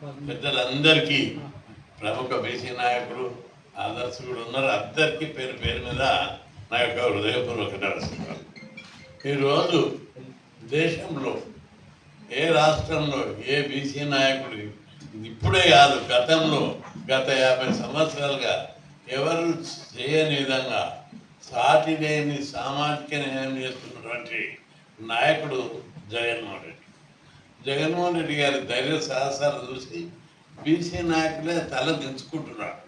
పెద్దలందరికీ ప్రముఖ బీసీ నాయకులు ఆదర్శకులు ఉన్నారు. అందరికీ పేరు పేరు మీద నా యొక్క హృదయపూర్వక నమస్కారం ఈరోజు దేశంలో ఏ రాష్ట్రంలో ఏ బీసీ నాయకుడు ఇప్పుడే కాదు గతంలో గత యాభై సంవత్సరాలుగా ఎవరు చేయని విధంగా సాటి లేని సామాజిక న్యాయం చేస్తున్నటువంటి నాయకుడు జగన్మోహన్ రెడ్డి. జగన్మోహన్ రెడ్డి గారి ధైర్య సాహసాలు చూసి బీసీ నాయకులే తల దించుకుంటున్నాడు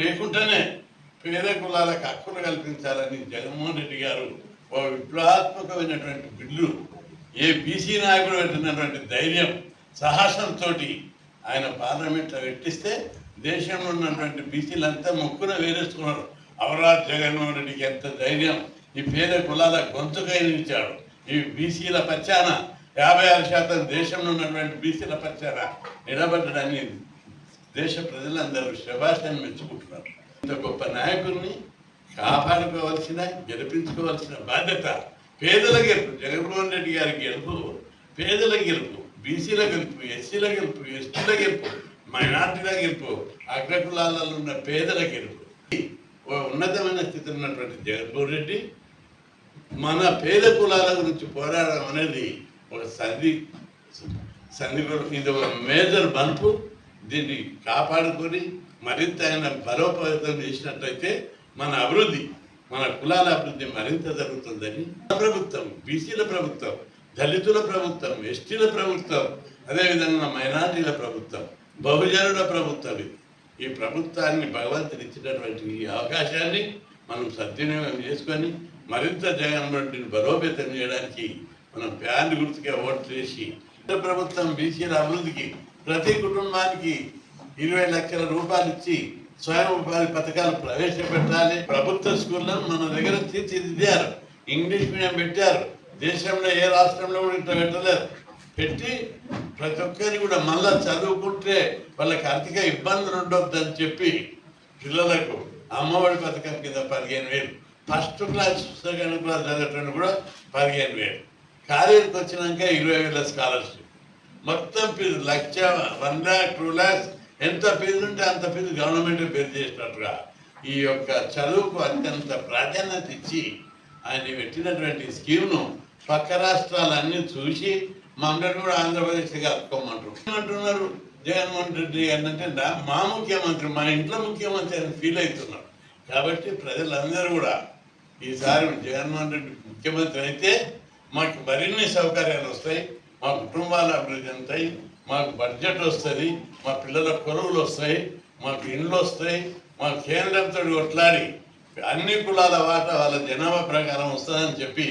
లేకుంటేనే పేద కులాలకు హక్కులు కల్పించాలని జగన్మోహన్ రెడ్డి గారు ఓ విప్లవాత్మకమైనటువంటి బిల్లు ఏ బీసీ నాయకుడు పెట్టినటువంటి ధైర్యం సాహసంతో ఆయన పార్లమెంట్లో పెట్టిస్తే దేశంలో ఉన్నటువంటి బీసీలంతా మొక్కున వేరేసుకున్నారు. అవరాజ్ జగన్మోహన్ రెడ్డికి ఎంత ధైర్యం? ఈ పేద కులాల గొంతుకై నిలిచాడు. ఈ బీసీల పచ్చాన యాభై ఆరు శాతం దేశంలో ఉన్నటువంటి బీసీల పచ్చాన నిలబడ్డాన్ని దేశ ప్రజలందరూ శభాషాన్ని మెచ్చుకుంటున్నారు. ఇంత గొప్ప నాయకుల్ని కాపాడుకోవాల్సిన గెలిపించుకోవాల్సిన బాధ్యత పేదల గెలుపు జగన్మోహన్ రెడ్డి గారి గెలుపు పేదల గెలుపు బీసీల గెలుపు ఎస్సీల గెలుపు ఎస్టీల గెలుపు మైనార్టీల గెలుపు అగ్రకులాలలో ఉన్న పేదల గెలుపు. ఓ ఉన్నతమైన స్థితిలో ఉన్నటువంటి జగన్మోహన్ రెడ్డి మన పేద కులాల గురించి పోరాడడం అనేది ఒక సంధి సంధి ఇది ఒక మేజర్ బలుపు దీన్ని కాపాడుకొని మరింత ఆయన బలోపేతం చేసినట్లయితే మన అభివృద్ధి మన కులాల అభివృద్ధి మరింత జరుగుతుందని ప్రభుత్వం బీసీల ప్రభుత్వం దళితుల ప్రభుత్వం ఎస్టీల ప్రభుత్వం అదేవిధంగా మైనార్టీల ప్రభుత్వం బహుజనుల ప్రభుత్వం. ఇది ఈ ప్రభుత్వాన్ని భగవంతుడు ఇచ్చినటువంటి ఈ అవకాశాన్ని మనం సద్వినియోగం చేసుకొని మరింత జగన్మోహన్ బలోపేతం చేయడానికి మనం ఫ్యాన్ గుర్తుకే ఓట్లు చేసి ప్రభుత్వం బీసీల అభివృద్ధికి ప్రతి కుటుంబానికి ఇరవై లక్షల రూపాయలు ఇచ్చి స్వయం ఉపాధి పథకాలు ప్రవేశపెట్టాలి. ప్రభుత్వ స్కూళ్ళను మన దగ్గర తీర్చిదిద్దారు. ఇంగ్లీష్ మీడియం పెట్టారు. దేశంలో ఏ రాష్ట్రంలో కూడా ఇట్లా పెట్టలేదు. పెట్టి ప్రతి ఒక్కరిని కూడా మళ్ళా చదువుకుంటే వాళ్ళకి ఆర్థిక ఇబ్బందులు ఉండొద్దని చెప్పి పిల్లలకు అమ్మఒడి పథకం కింద పదిహేను వేలు ఫస్ట్ క్లాస్ సెకండ్ క్లాస్ చదివేటప్పుడు కూడా పదిహేను వేలు. కాలేజీకి వచ్చినాక ఇరవై వేల స్కాలర్షిప్. మొత్తం ఫీజు లక్ష వన్ ల్యాక్ టూ ల్యాక్స్ ఎంత ఫీజు ఉంటే అంత ఫీజు గవర్నమెంట్ పేరు చేసినట్టుగా ఈ యొక్క చదువుకు అత్యంత ప్రాధాన్యత ఇచ్చి ఆయన పెట్టినటువంటి స్కీమ్ను పక్క రాష్ట్రాలన్నీ చూసి మమ్మల్ని కూడా ఆంధ్రప్రదేశ్ కలుపుకోమంటారు. ఏమంటున్నారు జగన్మోహన్ రెడ్డి అంటే మా ముఖ్యమంత్రి మా ఇంట్లో ముఖ్యమంత్రి అని ఫీల్ అవుతున్నారు. కాబట్టి ప్రజలందరూ కూడా ఈసారి జగన్మోహన్ రెడ్డి ముఖ్యమంత్రి అయితే మాకు మరిన్ని సౌకర్యాలు వస్తాయి మా కుటుంబాల అభివృద్ధి అంతాయి మాకు బడ్జెట్ వస్తుంది మా పిల్లల కొలువులు వస్తాయి మాకు ఇండ్లు వస్తాయి మా కేంద్రంతో కొట్లాడి అన్ని కులాల వాట వాళ్ళ జనాభా ప్రకారం వస్తుందని చెప్పి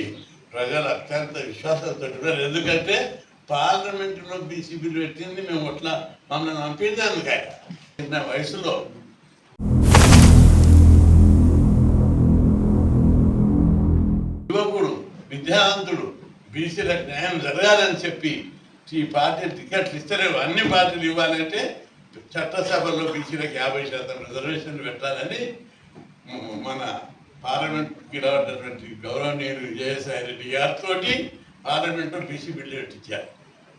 ప్రజలు అత్యంత విశ్వాసంతో ఉన్నారు. ఎందుకంటే పార్లమెంటులో బీసీ బిల్లు పెట్టింది మేము అట్లా మమ్మల్ని పంపించాను కాయ చిన్న వయసులో యువకుడు విద్యావంతుడు బీసీలకు న్యాయం జరగాలని చెప్పి ఈ పార్టీ టికెట్లు ఇస్తలేవు అన్ని పార్టీలు ఇవ్వాలంటే చట్టసభలో బీసీలకు యాభై శాతం రిజర్వేషన్లు పెట్టాలని మన పార్లమెంట్కి రావటటువంటి గౌరవనీయులు విజయసాయి రెడ్డి గారితో పార్లమెంట్లో బీసీ బిల్లు పెట్టించారు.